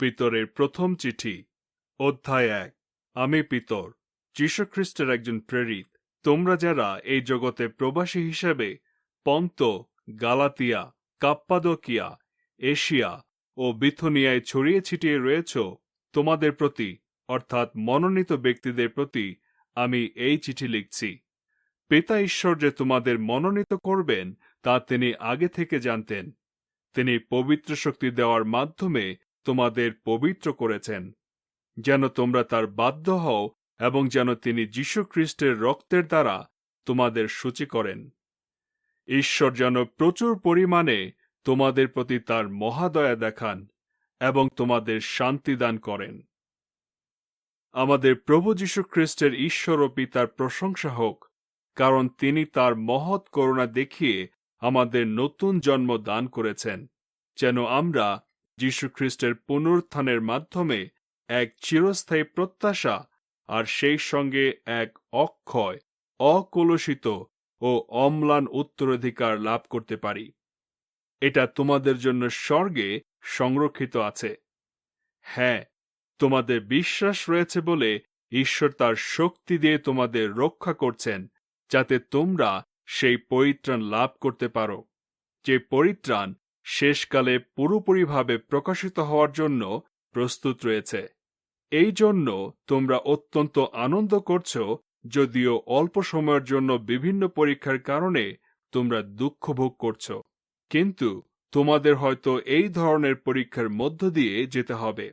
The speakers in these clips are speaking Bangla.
পিতরের প্রথম চিঠি, অধ্যায় এক, আমি পিতর, যীশুখ্রিস্টের একজন প্রেরিত। তোমরা যারা এই জগতে প্রবাসী হিসেবে পন্ত, গালাতিয়া, কাপ্পাদকিয়া, এশিয়া ও বিথুনিয়ায় ছড়িয়ে ছিটিয়ে রয়েছ, তোমাদের প্রতি, অর্থাৎ মনোনীত ব্যক্তিদের প্রতি, আমি এই চিঠি লিখছি। পিতা ঈশ্বর যে তোমাদের মনোনীত করবেন, তা তিনি আগে থেকে জানতেন। তিনি পবিত্র শক্তি দেওয়ার মাধ্যমে তোমাদের পবিত্র করেছেন, যেন তোমরা তার বাধ্য হও এবং যেন তিনি যীশু খ্রিস্টের রক্তের দ্বারা তোমাদের সূচি করেন। ঈশ্বর যেন প্রচুর পরিমাণে তোমাদের প্রতি তার মহাদয়া দেখান এবং তোমাদের শান্তি দান করেন। আমাদের প্রভু যীশু খ্রিস্টের ঈশ্বর ও পিতার প্রশংসা হোক, কারণ তিনি তার মহৎ করুণা দেখিয়ে আমাদের নতুন জন্ম দান করেছেন, যেন আমরা যীশু খ্রিস্টের পুনরুত্থানের মাধ্যমে এক চিরস্থায়ী প্রত্যাশা আর সেই সঙ্গে এক অক্ষয়, অকলুষিত ও অম্লান উত্তরাধিকার লাভ করতে পারি। এটা তোমাদের জন্য স্বর্গে সংরক্ষিত আছে। হ্যাঁ তোমাদের বিশ্বাস রয়েছে বলে ঈশ্বর তার শক্তি দিয়ে তোমাদের রক্ষা করছেন, যাতে তোমরা সেই পরিত্রাণ লাভ করতে পারো। যে পরিত্রাণ শেষকালে পুরোপুরিভাবে প্রকাশিত হওয়ার জন্য প্রস্তুত রয়েছে। এই জন্য তোমরা অত্যন্ত আনন্দ করছ যদিও অল্প সময়ের জন্য বিভিন্ন পরীক্ষার কারণে তোমরা দুঃখ ভোগ করছ। কিন্তু তোমাদের হয়তো এই ধরনের পরীক্ষার মধ্য দিয়ে যেতে হবে।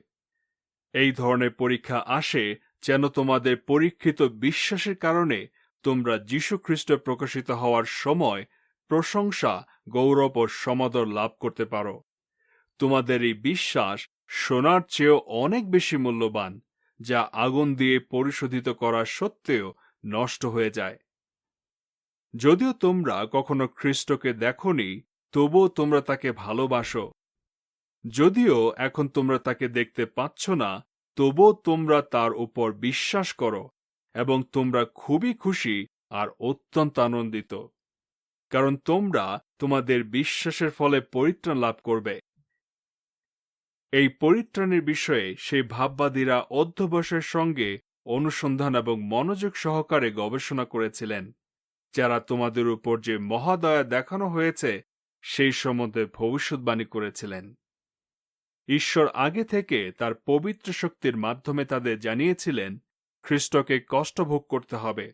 এই ধরনের পরীক্ষা আসে যেন তোমাদের পরীক্ষিত বিশ্বাসের কারণে তোমরা যীশুখ্রিস্ট প্রকাশিত হওয়ার সময় প্রশংসা গৌরব ও সমাদর লাভ করতে পারো। তোমাদের এই বিশ্বাস সোনার চেয়েও অনেক বেশি মূল্যবান, যা আগুন দিয়ে পরিশোধিত করা সত্ত্বেও নষ্ট হয়ে যায়। যদিও তোমরা কখনো খ্রিস্টকে দেখনি, তবুও তোমরা তাকে ভালোবাসো। যদিও এখন তোমরা তাকে দেখতে পাচ্ছ না, তবুও তোমরা তার উপর বিশ্বাস করো এবং তোমরা খুবই খুশি আর অত্যন্ত আনন্দিত। কারণ তোমরা তোমাদের বিশ্বাসের ফলে পরিত্রাণ লাভ করবে। এই পরিত্রাণের বিষয়ে সেই ভাববাদীরা অধ্যবসের সঙ্গে অনুসন্ধান এবং মনোযোগ সহকারে গবেষণা করেছিলেন, যারা তোমাদের উপর যে মহাদয়া দেখানো হয়েছে, সেই সম্বন্ধে ভবিষ্যৎবাণী করেছিলেন। ঈশ্বর আগে থেকে তার পবিত্র শক্তির মাধ্যমে তাদের জানিয়েছিলেন, খ্রিস্টকে কষ্ট ভোগ করতে হবে।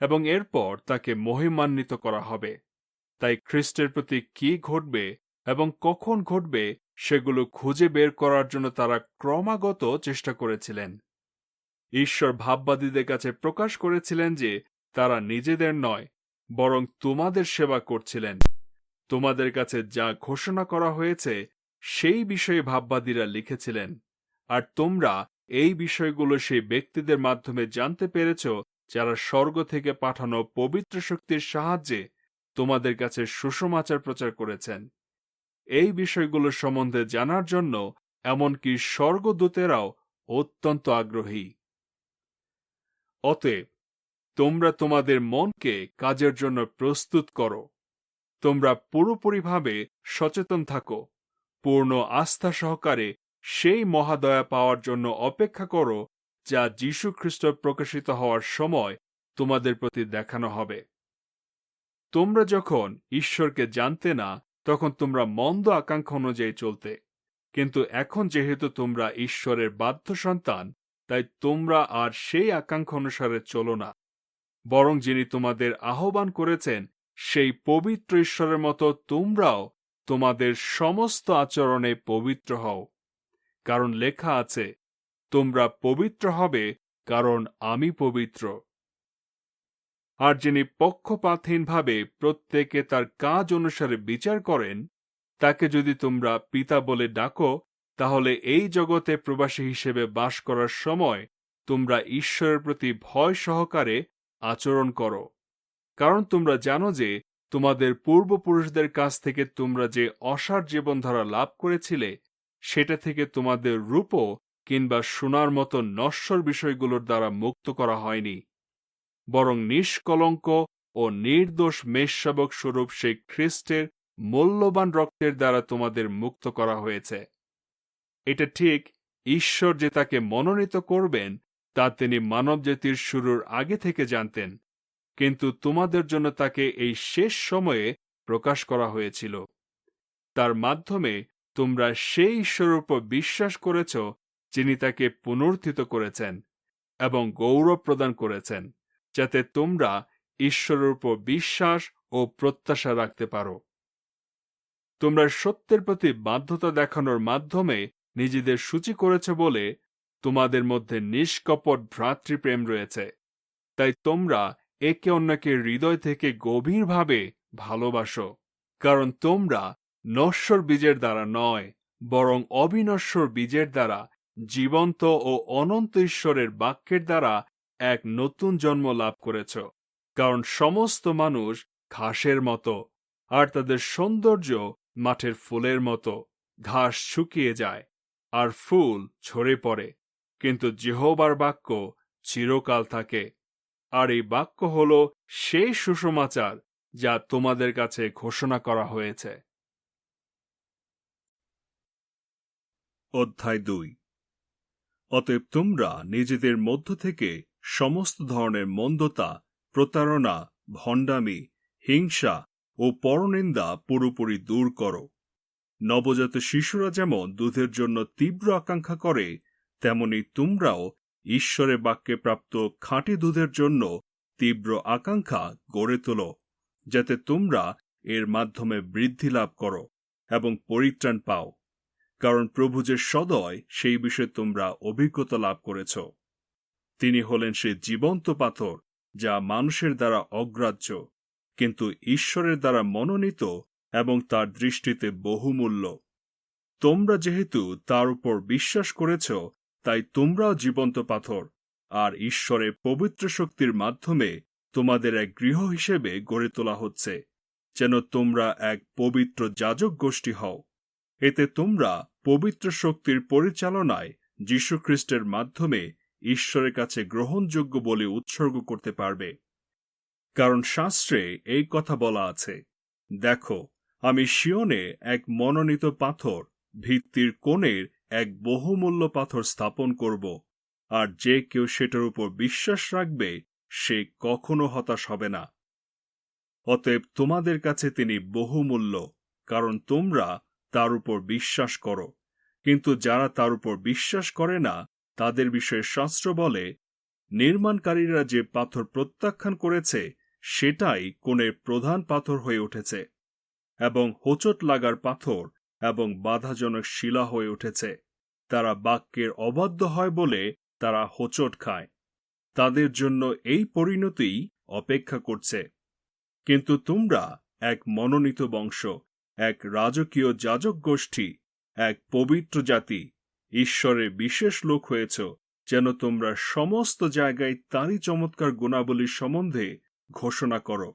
এবং এরপর তাকে মহিমান্বিত করা হবে। তাই খ্রিস্টের প্রতি কি ঘটবে এবং কখন ঘটবে সেগুলো খুঁজে বের করার জন্য তারা ক্রমাগত চেষ্টা করেছিলেন। ঈশ্বর ভাববাদীদের কাছে প্রকাশ করেছিলেন যে তারা নিজেদের নয়, বরং তোমাদের সেবা করছিলেন। তোমাদের কাছে যা ঘোষণা করা হয়েছে, সেই বিষয়ে ভাববাদীরা লিখেছিলেন। আর তোমরা এই বিষয়গুলো সেই ব্যক্তিদের মাধ্যমে জানতে পেরেছ যারা স্বর্গ থেকে পাঠানো পবিত্র শক্তির সাহায্যে তোমাদের কাছে সুষমাচার প্রচার করেছেন। এই বিষয়গুলো সম্বন্ধে জানার জন্য এমনকি স্বর্গদূতেরাও অত্যন্ত আগ্রহী। অতএব, তোমরা তোমাদের মনকে কাজের জন্য প্রস্তুত করো। তোমরা পুরোপুরিভাবে সচেতন থাকো। পূর্ণ আস্থা সহকারে সেই মহাদয়া পাওয়ার জন্য অপেক্ষা করো যা যীশু খ্রিস্ট প্রকাশিত হওয়ার সময় তোমাদের প্রতি দেখানো হবে। তোমরা যখন ঈশ্বরকে জানতে না, তখন তোমরা মন্দ আকাঙ্ক্ষা অনুযায়ী চলতে। কিন্তু এখন যেহেতু তোমরা ঈশ্বরের বাধ্য সন্তান, তাই তোমরা আর সেই আকাঙ্ক্ষা অনুসারে চলো না। বরং যিনি তোমাদের আহ্বান করেছেন, সেই পবিত্র ঈশ্বরের মতো তোমরাও তোমাদের সমস্ত আচরণে পবিত্র হও। কারণ লেখা আছে তোমরা পবিত্র হবে, কারণ আমি পবিত্র। আর যিনি পক্ষপাতহীনভাবে প্রত্যেকে তার কাজ অনুসারে বিচার করেন, তাকে যদি তোমরা পিতা বলে ডাকো, তাহলে এই জগতে প্রবাসী হিসেবে বাস করার সময় তোমরা ঈশ্বরের প্রতি ভয় সহকারে আচরণ করো। কারণ তোমরা জানো যে, তোমাদের পূর্বপুরুষদের কাছ থেকে তোমরা যে অসার জীবনধারা লাভ করেছিলে, সেটা থেকে তোমাদের রূপও কিংবা সোনার মতো নশ্বর বিষয়গুলোর দ্বারা মুক্ত করা হয়নি। বরং নিষ্কলঙ্ক ও নির্দোষ মেষশাবক স্বরূপ সেই খ্রিস্টের মূল্যবান রক্তের দ্বারা তোমাদের মুক্ত করা হয়েছে। এটা ঠিক ঈশ্বর যে তাকে মনোনীত করবেন, তা তিনি মানবজাতির শুরুর আগে থেকে জানতেন, কিন্তু তোমাদের জন্য তাকে এই শেষ সময়ে প্রকাশ করা হয়েছিল। তার মাধ্যমে তোমরা সেই ঈশ্বরের উপর বিশ্বাস করেছ যিনি তাকে পুনর্থিত করেছেন এবং গৌরব প্রদান করেছেন, যাতে তোমরা ঈশ্বরের উপর বিশ্বাস ও প্রত্যাশা রাখতে পারো। তোমরা সত্যের প্রতি বাধ্যতা দেখানোর মাধ্যমে নিজেদের সূচি করেছে বলে তোমাদের মধ্যে নিষ্কপট ভ্রাতৃপ্রেম রয়েছে। তাই তোমরা একে অন্যকে হৃদয় থেকে গভীরভাবে ভালোবাসো, কারণ তোমরা নশ্বর বীজের দ্বারা নয়, বরং অবিনশ্বর বীজের দ্বারা জীবন্ত ও অনন্ত ঈশ্বরের বাক্যের দ্বারা এক নতুন জন্ম লাভ করেছ। কারণ সমস্ত মানুষ ঘাসের মতো, আর তাদের সৌন্দর্য মাঠের ফুলের মতো, ঘাস শুকিয়ে যায়, আর ফুল ঝরে পড়ে। কিন্তু যেহবার বাক্য চিরকাল থাকে, আর এই বাক্য হল সেই সুসমাচার যা তোমাদের কাছে ঘোষণা করা হয়েছে। অধ্যায় দুই অতএব তোমরা নিজেদের মধ্য থেকে সমস্ত ধরনের মন্দতা, প্রতারণা, ভণ্ডামি, হিংসা ও পরনিন্দা পুরোপুরি দূর করো। নবজাত শিশুরা যেমন দুধের জন্য তীব্র আকাঙ্ক্ষা করে, তেমনি তোমরাও ঈশ্বরের বাক্যে প্রাপ্ত খাঁটি দুধের জন্য তীব্র আকাঙ্ক্ষা গড়ে তোলো, যাতে তোমরা এর মাধ্যমে বৃদ্ধি লাভ করো এবং পরিত্রাণ পাও। কারণ প্রভু যে সদয় সেই বিষয়ে তোমরা অভিজ্ঞতা লাভ করেছ। তিনি হলেন সে জীবন্ত পাথর যা মানুষের দ্বারা অগ্রাহ্য, কিন্তু ঈশ্বরের দ্বারা মনোনীত এবং তার দৃষ্টিতে বহুমূল্য। তোমরা যেহেতু তার উপর বিশ্বাস করেছ, তাই তোমরাও জীবন্ত পাথর, আর ঈশ্বরের পবিত্র শক্তির মাধ্যমে তোমাদের এক গৃহ হিসেবে গড়ে তোলা হচ্ছে, যেন তোমরা এক পবিত্র যাজক গোষ্ঠী হও। এতে তোমরা পবিত্র শক্তির পরিচালনায় যীশুখ্রিস্টের মাধ্যমে ঈশ্বরের কাছে গ্রহণযোগ্য বলে উৎসর্গ করতে পারবে। কারণ শাস্ত্রে এই কথা বলা আছে, দেখো, আমি শিওনে এক মনোনীত পাথর ভিত্তির কোণের এক বহুমূল্য পাথর স্থাপন করব, আর যে কেউ সেটার উপর বিশ্বাস রাখবে, সে কখনো হতাশ হবে না। অতএব তোমাদের কাছে তিনি বহুমূল্য, কারণ তোমরা তার উপর বিশ্বাস করো। কিন্তু যারা তার উপর বিশ্বাস করে না, তাদের বিষয়ে শাস্ত্র বলে, নির্মাণকারীরা যে পাথর প্রত্যাখ্যান করেছে, সেটাই কোণের প্রধান পাথর হয়ে উঠেছে এবং হোচট লাগার পাথর এবং বাধাজনক শিলা হয়ে উঠেছে। তারা বাক্যের অবাধ্য হয় বলে তারা হোচট খায়। তাদের জন্য এই পরিণতিই অপেক্ষা করছে। কিন্তু তোমরা এক মনোনীত বংশ। এক রাজকীয় যাজক গোষ্ঠী, এক পবিত্র জাতি। ঈশ্বরে বিশেষ লোক হয়েছ, যেন তোমরা সমস্ত জায়গায় তারই চমৎকার গুণাবলীর সম্বন্ধে ঘোষণা করো,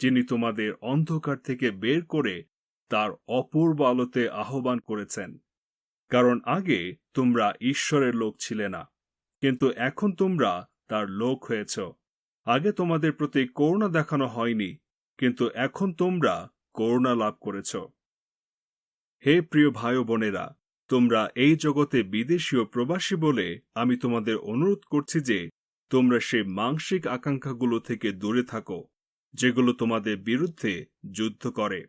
যিনি তোমাদের অন্ধকার থেকে বের করে তার অপূর্ব আলোতে আহ্বান করেছেন। কারণ আগে তোমরা ঈশ্বরের লোক ছিলে না, কিন্তু এখন তোমরা তার লোক হয়েছ। আগে তোমাদের প্রতি করুণা দেখানো হয়নি, কিন্তু এখন তোমরা করুণা লাভ করেছ। হে প্রিয় ভাই বোনেরা, তোমরা এই জগতে বিদেশি ও প্রবাসী বলে আমি তোমাদের অনুরোধ করছি যে, তোমরা সেই মাংসিক আকাঙ্ক্ষাগুলো থেকে দূরে থাকো, যেগুলো তোমাদের বিরুদ্ধে যুদ্ধ করে।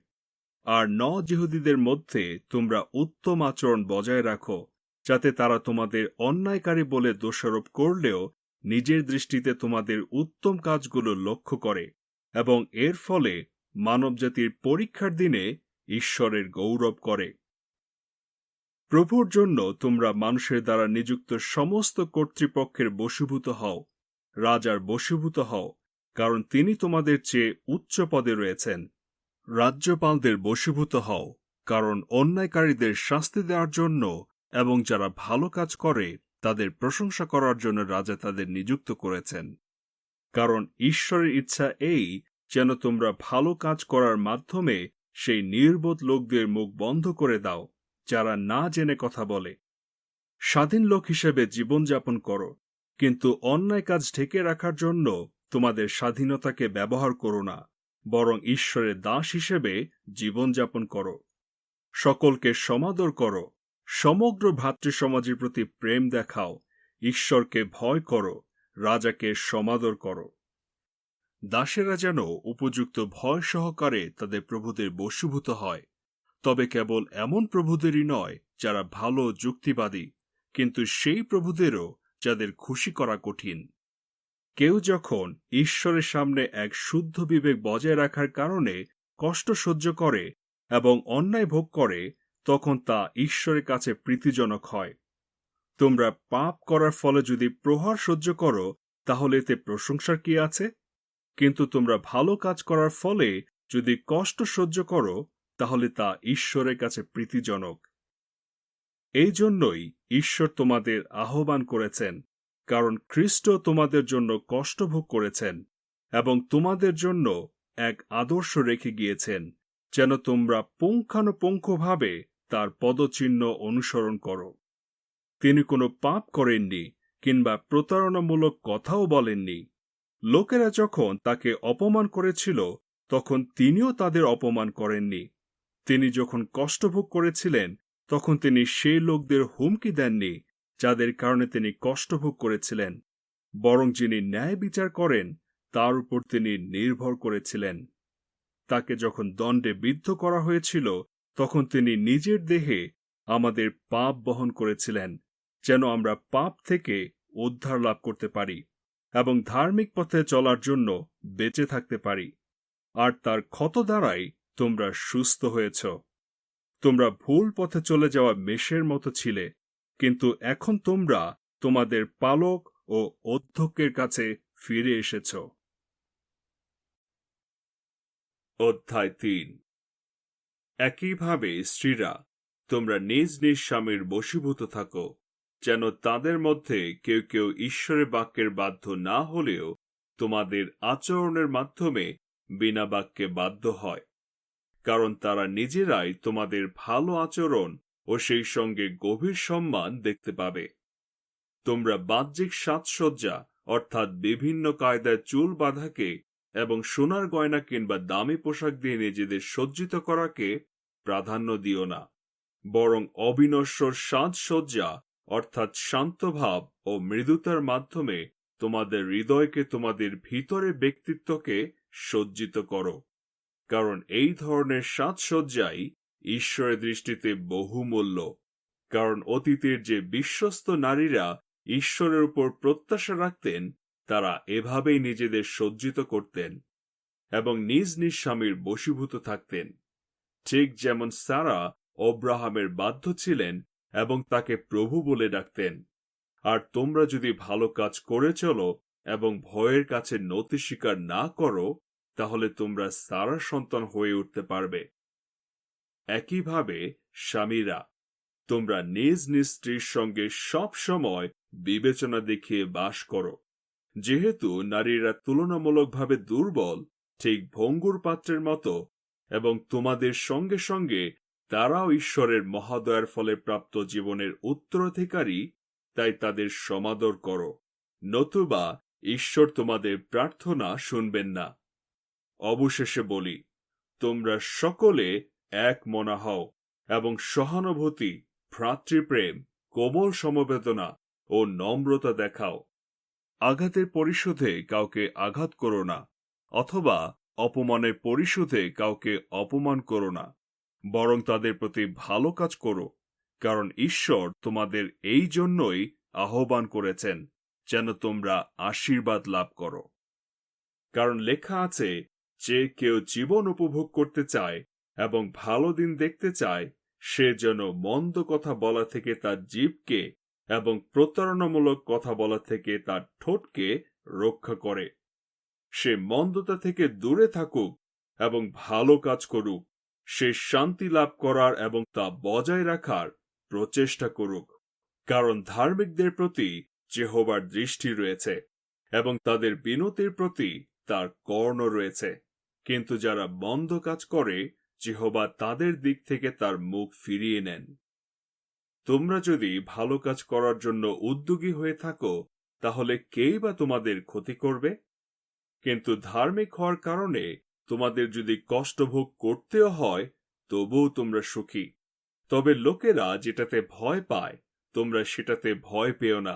আর ন জিহুদীদের মধ্যে তোমরা উত্তম আচরণ বজায় রাখো, যাতে তারা তোমাদের অন্যায়কারী বলে দোষারোপ করলেও নিজের দৃষ্টিতে তোমাদের উত্তম কাজগুলো লক্ষ্য করে এবং এর ফলে মানবজাতির পরীক্ষার দিনে ঈশ্বরের গৌরব করে। প্রভুর জন্য তোমরা মানুষের দ্বারা নিযুক্ত সমস্ত কর্তৃপক্ষের বশীভূত হও, রাজার বশীভূত হও, কারণ তিনি তোমাদের চেয়ে উচ্চ পদে রয়েছেন। রাজ্যপালদের বশীভূত হও, কারণ অন্যায়কারীদের শাস্তি দেওয়ার জন্য এবং যারা ভালো কাজ করে, তাদের প্রশংসা করার জন্য রাজা তাদের নিযুক্ত করেছেন। কারণ ঈশ্বরের ইচ্ছা এই যেন তোমরা ভালো কাজ করার মাধ্যমে সেই নির্বোধ লোকদের মুখ বন্ধ করে দাও, যারা না জেনে কথা বলে। স্বাধীন লোক হিসেবে জীবনযাপন করো, কিন্তু অন্যায় কাজ ঢেকে রাখার জন্য তোমাদের স্বাধীনতাকে ব্যবহার করো না, বরং ঈশ্বরের দাস হিসেবে জীবনযাপন করো। সকলকে সমাদর করো, সমগ্র ভ্রাতৃসমাজের প্রতি প্রেম দেখাও, ঈশ্বরকে ভয় করো, রাজাকে সমাদর করো। দাসেরা যেন উপযুক্ত ভয় সহকারে তাদের প্রভুদের বশীভূত হয়। তবে কেবল এমন প্রভুদেরই নয় যারা ভালো যুক্তিবাদী, কিন্তু সেই প্রভুদেরও যাদের খুশি করা কঠিন। কেউ যখন ঈশ্বরের সামনে এক শুদ্ধ বিবেক বজায় রাখার কারণে কষ্ট সহ্য করে এবং অন্যায় ভোগ করে, তখন তা ঈশ্বরের কাছে প্রীতিজনক হয়। তোমরা পাপ করার ফলে যদি প্রহার সহ্য করো, তাহলে এতে প্রশংসার কি আছে? কিন্তু তোমরা ভালো কাজ করার ফলে যদি কষ্ট সহ্য করো, তাহলে তা ঈশ্বরের কাছে প্রীতিজনক। এই জন্যই ঈশ্বর তোমাদের আহ্বান করেছেন, কারণ খ্রিস্ট তোমাদের জন্য কষ্ট ভোগ করেছেন এবং তোমাদের জন্য এক আদর্শ রেখে গিয়েছেন, যেন তোমরা পুঙ্খানুপুঙ্খভাবে তার পদচিহ্ন অনুসরণ করো। তিনি কোনো পাপ করেননি কিংবা প্রতারণামূলক কথাও বলেননি। লোকেরা যখন তাকে অপমান করেছিল, তখন তিনিও তাদের অপমান করেননি। তিনি যখন কষ্টভোগ করেছিলেন, তখন তিনি সেই লোকদের হুমকি দেননি, যাদের কারণে তিনি কষ্টভোগ করেছিলেন। বরং যিনি ন্যায় বিচার করেন, তার উপর তিনি নির্ভর করেছিলেন। তাকে যখন দণ্ডে বিদ্ধ করা হয়েছিল, তখন তিনি নিজের দেহে আমাদের পাপ বহন করেছিলেন, যেন আমরা পাপ থেকে উদ্ধার লাভ করতে পারি। এবং ধার্মিক পথে চলার জন্য বেঁচে থাকতে পারি। আর তার ক্ষত দ্বারাই তোমরা সুস্থ হয়েছ। তোমরা ভুল পথে চলে যাওয়া মেষের মতো ছিলে, কিন্তু এখন তোমরা তোমাদের পালক ও অধ্যক্ষের কাছে ফিরে এসেছ। অধ্যায় তিন। একইভাবে স্ত্রীরা, তোমরা নিজ নিজ স্বামীর বশীভূত থাকো। যেন তাদের মধ্যে কেউ কেউ ঈশ্বরের বাক্যের বাধ্য না হলেও তোমাদের আচরণের মাধ্যমে বিনা বাক্যে বাধ্য হয়। কারণ তারা নিজেরাই তোমাদের ভালো আচরণ ও সেই সঙ্গে গভীর সম্মান দেখতে পাবে। তোমরা বাহ্যিক সাজসজ্জা, অর্থাৎ বিভিন্ন কায়দায় চুল বাঁধাকে এবং সোনার গয়না কিংবা দামি পোশাক দিয়ে নিজেদের সজ্জিত করাকে প্রাধান্য দিও না। বরং অবিনশ্বর সাজসজ্জা অর্থাৎ শান্তভাব ও মৃদুতার মাধ্যমে তোমাদের হৃদয়কে তোমাদের ভিতরে ব্যক্তিত্বকে সজ্জিত করো। কারণ এই ধরনের সাজসজ্জাই ঈশ্বরের দৃষ্টিতে বহুমূল্য। কারণ অতীতের যে বিশ্বস্ত নারীরা ঈশ্বরের উপর প্রত্যাশা রাখতেন, তারা এভাবেই নিজেদের সজ্জিত করতেন এবং নিজ নিজ স্বামীর বশীভূত থাকতেন। ঠিক যেমন সারা অব্রাহামের বাধ্য ছিলেন এবং তাকে প্রভু বলে ডাকতেন। আর তোমরা যদি ভালো কাজ করে চলো এবং ভয়ের কাছে নতি স্বীকার না করো, তাহলে তোমরা সারা সন্তান হয়ে উঠতে পারবে। একইভাবে স্বামীরা, তোমরা নিজ নিজ স্ত্রীর সঙ্গে সব সময় বিবেচনা দেখিয়ে বাস করো। যেহেতু নারীরা তুলনামূলকভাবে দুর্বল, ঠিক ভঙ্গুর পাত্রের মতো, এবং তোমাদের সঙ্গে সঙ্গে তারাও ঈশ্বরের মহাদয়ার ফলে প্রাপ্ত জীবনের উত্তরাধিকারী, তাই তাদের সমাদর করো। নতুবা ঈশ্বর তোমাদের প্রার্থনা শুনবেন না। অবশেষে বলি, তোমরা সকলে এক মনা হও এবং সহানুভূতি, ভ্রাতৃপ্রেম, কোমল সমবেদনা ও নম্রতা দেখাও। আঘাতের পরিশোধে কাউকে আঘাত করো না, অথবা অপমানের পরিশোধে কাউকে অপমান করো না। বরং তাদের প্রতি ভালো কাজ করো, কারণ ঈশ্বর তোমাদের এই জন্যই আহ্বান করেছেন যেন তোমরা আশীর্বাদ লাভ করো। কারণ লেখা আছে, যে কেউ জীবন উপভোগ করতে চায় এবং ভালো দিন দেখতে চায়, সে যেন মন্দ কথা বলা থেকে তার জীবকে এবং প্রতারণামূলক কথা বলা থেকে তার ঠোঁটকে রক্ষা করে। সে মন্দতা থেকে দূরে থাকুক এবং ভালো কাজ করুক। সে শান্তি লাভ করার এবং তা বজায় রাখার প্রচেষ্টা করুক, কারণ ধার্মিকদের প্রতি জেহোবার দৃষ্টি রয়েছে এবং তাদের বিনতির প্রতি তার কর্ণ রয়েছে। কিন্তু যারা মন্দ কাজ করে, জেহোবা তাদের দিক থেকে তার মুখ ফিরিয়ে নেন। তোমরা যদি ভালো কাজ করার জন্য উদ্যোগী হয়ে থাকো, তাহলে কেই বা তোমাদের ক্ষতি করবে? কিন্তু ধার্মিক হওয়ার কারণে তোমাদের যদি কষ্ট ভোগ করতেও হয়, তবুও তোমরা সুখী। তবে লোকেরা যেটাতে ভয় পায়, তোমরা সেটাতে ভয় পেও না,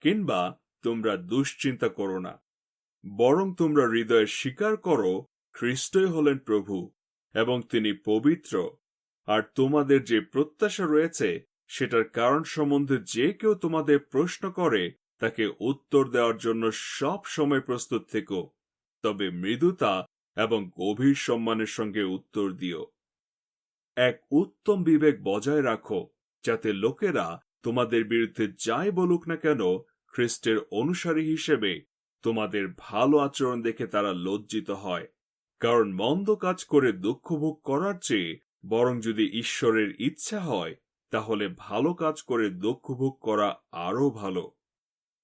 কিংবা তোমরা দুশ্চিন্তা করো না। বরং তোমরা হৃদয়ে স্বীকার করো, খ্রিস্টই হলেন প্রভু, এবং তিনি পবিত্র। আর তোমাদের যে প্রত্যাশা রয়েছে, সেটার কারণ সম্বন্ধে যে কেউ তোমাদের প্রশ্ন করে, তাকে উত্তর দেওয়ার জন্য সব সময় প্রস্তুত থেকো। তবে মৃদুতা এবং গভীর সম্মানের সঙ্গে উত্তর দিও। এক উত্তম বিবেক বজায় রাখো, যাতে লোকেরা তোমাদের বিরুদ্ধে যাই বলুক না কেন, খ্রিস্টের অনুসারী হিসেবে তোমাদের ভালো আচরণ দেখে তারা লজ্জিত হয়। কারণ মন্দ কাজ করে দুঃখ ভোগ করার চেয়ে বরং যদি ঈশ্বরের ইচ্ছা হয়, তাহলে ভালো কাজ করে দুঃখ ভোগ করা আরও ভালো।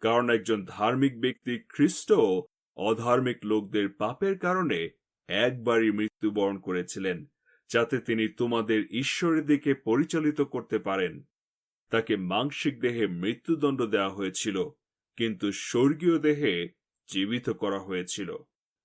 কারণ একজন ধার্মিক ব্যক্তি খ্রিস্ট অধার্মিক লোকদের পাপের কারণে একবারই মৃত্যুবরণ করেছিলেন, যাতে তিনি তোমাদের ঈশ্বরের দিকে পরিচালিত করতে পারেন। তাকে মাংসিক দেহে মৃত্যুদণ্ড দেওয়া হয়েছিল, কিন্তু স্বর্গীয় দেহে জীবিত করা হয়েছিল।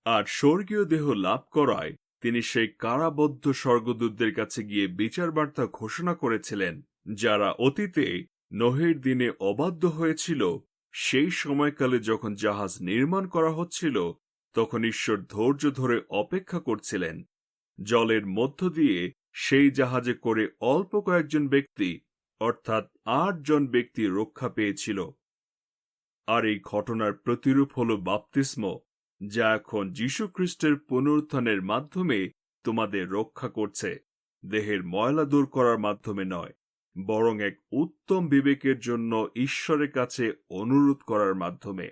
আর স্বর্গীয় দেহ লাভ করায় তিনি সেই কারাবদ্ধ স্বর্গদূতদের কাছে গিয়ে বিচার বার্তা ঘোষণা করেছিলেন, যারা অতীতে নোহের দিনে অবাধ্য হয়েছিল, সেই সময়কালে যখন জাহাজ নির্মাণ করা হচ্ছিল তখন ঈশ্বর ধৈর্য ধরে অপেক্ষা করছিলেন। জলের মধ্য দিয়ে সেই জাহাজে করে অল্প কয়েকজন ব্যক্তি, অর্থাৎ আট জন ব্যক্তি রক্ষা পেয়েছিল। আর এই ঘটনার প্রতিরূপ হল বাপতিস্ম, যা এখন যীশুখ্রিস্টের পুনরুত্থানের মাধ্যমে তোমাদের রক্ষা করছে, দেহের ময়লা দূর করার মাধ্যমে নয়, বরং এক উত্তম বিবেকের জন্য ঈশ্বরের কাছে অনুরোধ করার মাধ্যমে।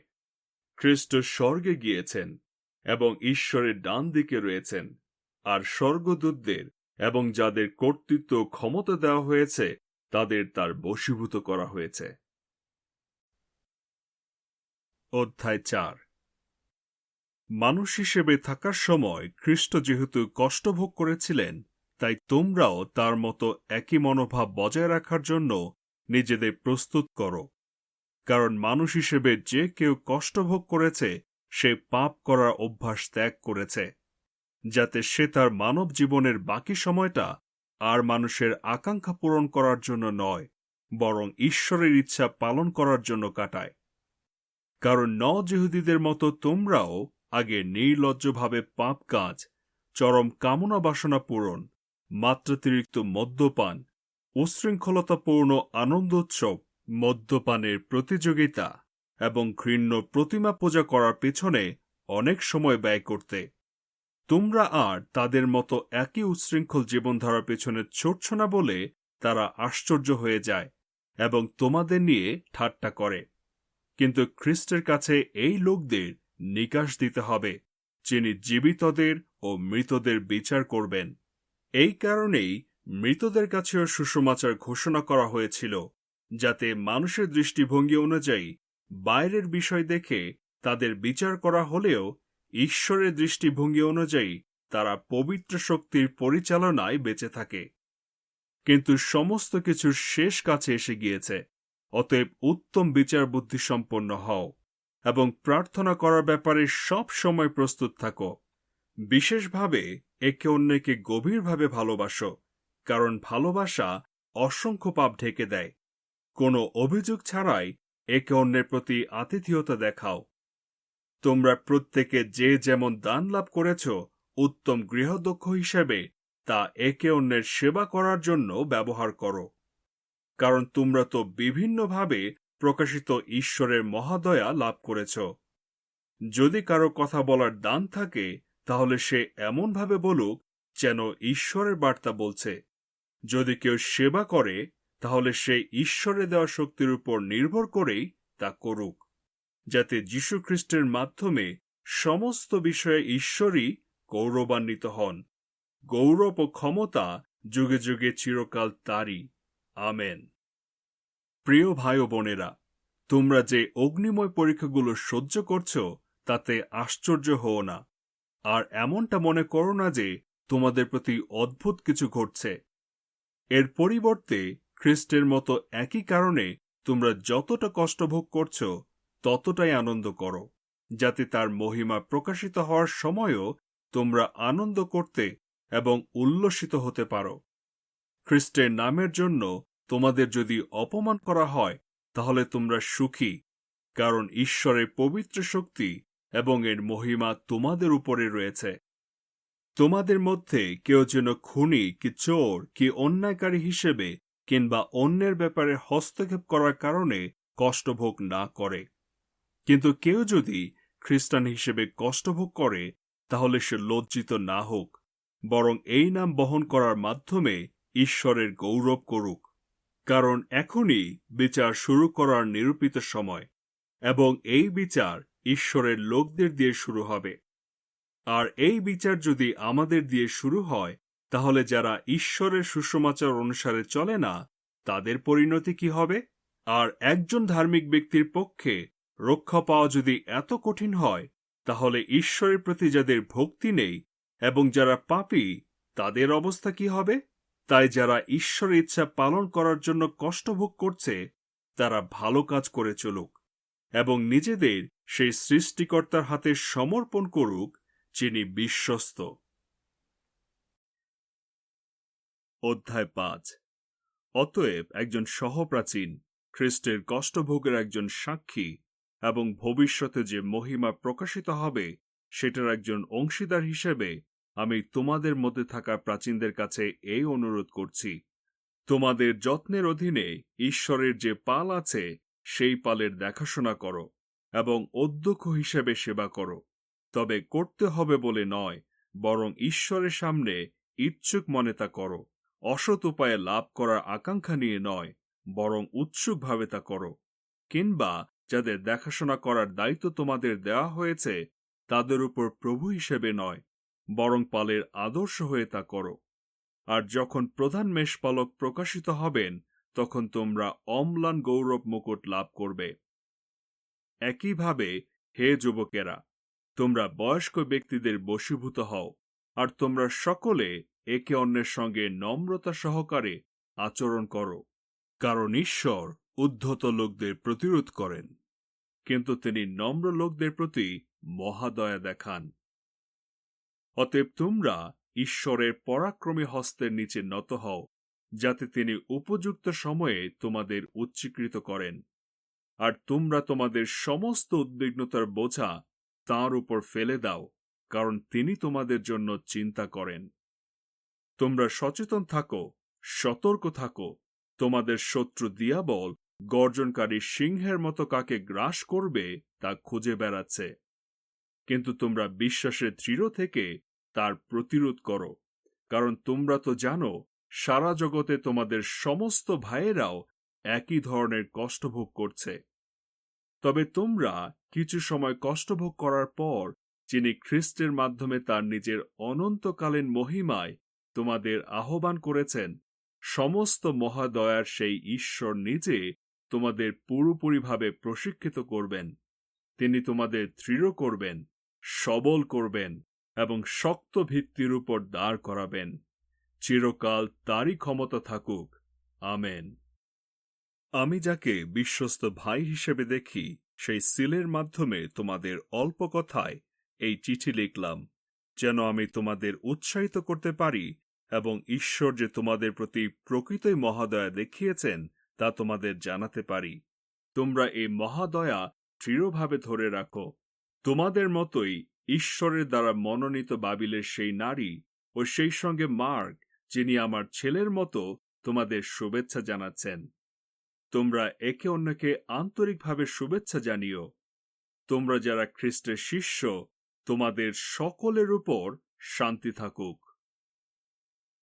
খ্রিস্ট স্বর্গে গিয়েছেন। এবং ঈশ্বরের ডান দিকে রয়েছেন, আর স্বর্গদূতদের এবং যাদের কর্তৃত্ব ক্ষমতা দেওয়া হয়েছে, তাদের তার বশীভূত করা হয়েছে। অধ্যায় চার। মানুষ হিসেবে থাকার সময় খ্রিস্ট যেহেতু কষ্ট ভোগ করেছিলেন, তাই তোমরাও তার মতো একই মনোভাব বজায় রাখার জন্য নিজেদের প্রস্তুত করো। কারণ মানুষ হিসেবে যে কেউ কষ্ট ভোগ করেছে সে পাপ করার অভ্যাস ত্যাগ করেছে, যাতে সে তার মানব জীবনের বাকি সময়টা আর মানুষের আকাঙ্ক্ষা পূরণ করার জন্য নয়, বরং ঈশ্বরের ইচ্ছা পালন করার জন্য কাটায়। কারণ ন মতো তোমরাও আগে নির্লজ্জভাবে পাপ কাজ, চরম কামনা বাসনা পূরণ, মাত্রাতিরিক্ত মদ্যপান, উশৃঙ্খলতাপূর্ণ আনন্দোৎসব, মদ্যপানের প্রতিযোগিতা এবং ঘৃণ্য প্রতিমা পূজা করার পেছনে অনেক সময় ব্যয় করতে। তোমরা আর তাদের মতো একই উচ্ছৃঙ্খল জীবনধারার পেছনে ছুটছ না বলে তারা আশ্চর্য হয়ে যায় এবং তোমাদের নিয়ে ঠাট্টা করে। কিন্তু খ্রিস্টের কাছে এই লোকদের নিকাশ দিতে হবে, যিনি জীবিতদের ও মৃতদের বিচার করবেন। এই কারণেই মৃতদের কাছেও সুষমাচার ঘোষণা করা হয়েছিল, যাতে মানুষের দৃষ্টিভঙ্গি অনুযায়ী বাইরের বিষয় দেখে তাদের বিচার করা হলেও ঈশ্বরের দৃষ্টিভঙ্গি অনুযায়ী তারা পবিত্র শক্তির পরিচালনায় বেঁচে থাকে। কিন্তু সমস্ত কিছুর শেষ কাছে এসে গিয়েছে, অতএব উত্তম বিচার বুদ্ধি সম্পন্ন হও এবং প্রার্থনা করার ব্যাপারে সব সময় প্রস্তুত থাকো। বিশেষভাবে একে অন্যকে গভীরভাবে ভালোবাসো, কারণ ভালোবাসা অসংখ্য পাপ ঢেকে দেয়। কোনো অভিযোগ ছাড়াই একে অন্যের প্রতি আতিথেয়তা দেখাও। তোমরা প্রত্যেকে যে যেমন দান লাভ করেছ, উত্তম গৃহদক্ষ হিসেবে তা একে অন্যের সেবা করার জন্য ব্যবহার করো। কারণ তোমরা তো বিভিন্নভাবে প্রকাশিত ঈশ্বরের মহাদয়া লাভ করেছ। যদি কারও কথা বলার দান থাকে, তাহলে সে এমনভাবে বলুক যেন ঈশ্বরের বার্তা বলছে। যদি কেউ সেবা করে তাহলে সে ঈশ্বরে দেওয়া শক্তির উপর নির্ভর করেই তা করুক, যাতে যীশুখ্রিস্টের মাধ্যমে সমস্ত বিষয়ে ঈশ্বরই গৌরবান্বিত হন। গৌরব ও ক্ষমতা যুগে যুগে চিরকাল তারই। আমেন। প্রিয় ভাই ও বোনেরা, তোমরা যে অগ্নিময় পরীক্ষাগুলো সহ্য করছ, তাতে আশ্চর্য হও না। আর এমনটা মনে করো না যে তোমাদের প্রতি অদ্ভুত কিছু ঘটছে। এর পরিবর্তে খ্রিস্টের মতো একই কারণে তোমরা যতটা কষ্ট ভোগ করছ, ততটাই আনন্দ করো, যাতে তার মহিমা প্রকাশিত হওয়ার সময়ও তোমরা আনন্দ করতে এবং উল্লসিত হতে পারো। খ্রিস্টের নামের জন্য তোমাদের যদি অপমান করা হয়, তাহলে তোমরা সুখী, কারণ ঈশ্বরের পবিত্র শক্তি এবং এর মহিমা তোমাদের উপরে রয়েছে। তোমাদের মধ্যে কেউ যেন খুনি, কি চোর, কি অন্যায়কারী হিসেবে কিংবা অন্যের ব্যাপারে হস্তক্ষেপ করার কারণে কষ্টভোগ না করে। কিন্তু কেউ যদি খ্রিস্টান হিসেবে কষ্টভোগ করে, তাহলে সে লজ্জিত না হোক, বরং এই নাম বহন করার মাধ্যমে ঈশ্বরের গৌরব করুক। কারণ এখনই বিচার শুরু করার নিরূপিত সময়, এবং এই বিচার ঈশ্বরের লোকদের দিয়ে শুরু হবে। আর এই বিচার যদি আমাদের দিয়ে শুরু হয় তাহলে যারা ঈশ্বরের সুসমাচার অনুসারে চলে না, তাদের পরিণতি কি হবে? আর একজন ধার্মিক ব্যক্তির পক্ষে রক্ষা পাওয়া যদি এত কঠিন হয়, তাহলে ঈশ্বরের প্রতি যাদের ভক্তি নেই এবং যারা পাপী, তাদের অবস্থা কি হবে? তাই যারা ঈশ্বরের ইচ্ছা পালন করার জন্য কষ্টভোগ করছে, তারা ভালো কাজ করে চলুক এবং নিজেদের সেই সৃষ্টিকর্তার হাতে সমর্পণ করুক, যিনি বিশ্বস্ত। অধ্যায় পাঁচ। অতএব একজন সহপ্রাচীন, খ্রিস্টের কষ্টভোগের একজন সাক্ষী এবং ভবিষ্যতে যে মহিমা প্রকাশিত হবে, সেটার একজন অংশীদার হিসেবে আমি তোমাদের মধ্যে থাকা প্রাচীনদের কাছে এই অনুরোধ করছি। তোমাদের যত্নের অধীনে ঈশ্বরের যে পাল আছে, সেই পালের দেখাশোনা করো এবং অধ্যক্ষ হিসেবে সেবা করো। তবে করতে হবে বলে নয়, বরং ঈশ্বরের সামনে ইচ্ছুক মনে তা করো। অসৎ উপায়ে লাভ করার আকাঙ্ক্ষা নিয়ে নয়, বরং উৎসুকভাবে তা করো। কিংবা যাদের দেখাশোনা করার দায়িত্ব তোমাদের দেওয়া হয়েছে, তাদের উপর প্রভু হিসেবে নয়, বরং পালের আদর্শ হয়ে তা করো। আর যখন প্রধান মেষপালক প্রকাশিত হবেন, তখন তোমরা অম্লান গৌরব মুকুট লাভ করবে। একইভাবে হে যুবকেরা, তোমরা বয়স্ক ব্যক্তিদের বশীভূত হও, আর তোমরা সকলে একে অন্যের সঙ্গে নম্রতা সহকারে আচরণ করো। কারণ ঈশ্বর উদ্ধত লোকদের প্রতিরোধ করেন। কিন্তু তিনি নম্র লোকদের প্রতি মহাদয়া দেখান। অতএব তোমরা ঈশ্বরের পরাক্রমী হস্তের নিচে নত হও, যাতে তিনি উপযুক্ত সময়ে তোমাদের উচ্চীকৃত করেন। আর তোমরা তোমাদের সমস্ত উদ্বিগ্নতার বোঝা তাঁর উপর ফেলে দাও, কারণ তিনি তোমাদের জন্য চিন্তা করেন। তোমরা সচেতন থাকো, সতর্ক থাকো, তোমাদের শত্রু দিয়াবল গর্জনকারী সিংহের মতো কাকে গ্রাস করবে তা খুঁজে বেড়াচ্ছে। কিন্তু তোমরা বিশ্বাসে দৃঢ় থেকে তার প্রতিরোধ করো, কারণ তোমরা তো জানো, সারা জগতে তোমাদের সমস্ত ভাইয়েরাও একই ধরনের কষ্টভোগ করছে। তবে তোমরা কিছু সময় কষ্টভোগ করার পর, যিনি খ্রিস্টের মাধ্যমে তার নিজের অনন্তকালীন মহিমায় তোমাদের আহ্বান করেছেন। সমস্ত মহাদয়ার সেই ঈশ্বর নিজে তোমাদের পুরোপুরিভাবে প্রশিক্ষিত করবেন। তিনি তোমাদের দৃঢ় করবেন, সবল করবেন এবং শক্ত ভিত্তির উপর দাঁড় করাবেন। চিরকাল তারই ক্ষমতা থাকুক। আমেন। আমি যাকে বিশ্বস্ত ভাই হিসেবে দেখি, সেই সিলের মাধ্যমে তোমাদের অল্প কথায় এই চিঠি লিখলাম, যেন আমি তোমাদের উৎসাহিত করতে পারি এবং ঈশ্বর যে তোমাদের প্রতি প্রকৃতই মহাদয়া দেখিয়েছেন, তা তোমাদের জানাতে পারি। তোমরা এই মহাদয়া দৃঢ়ভাবে ধরে রাখো। তোমাদের মতোই ঈশ্বরের দ্বারা মনোনীত বাবিলের সেই নারী ও সেই সঙ্গে মার্ক, যিনি আমার ছেলের মতো তোমাদের শুভেচ্ছা জানাচ্ছেন। তোমরা একে অন্যকে আন্তরিকভাবে শুভেচ্ছা জানিও। তোমরা যারা খ্রিস্টের শিষ্য, তোমাদের সকলের উপর শান্তি থাকুক।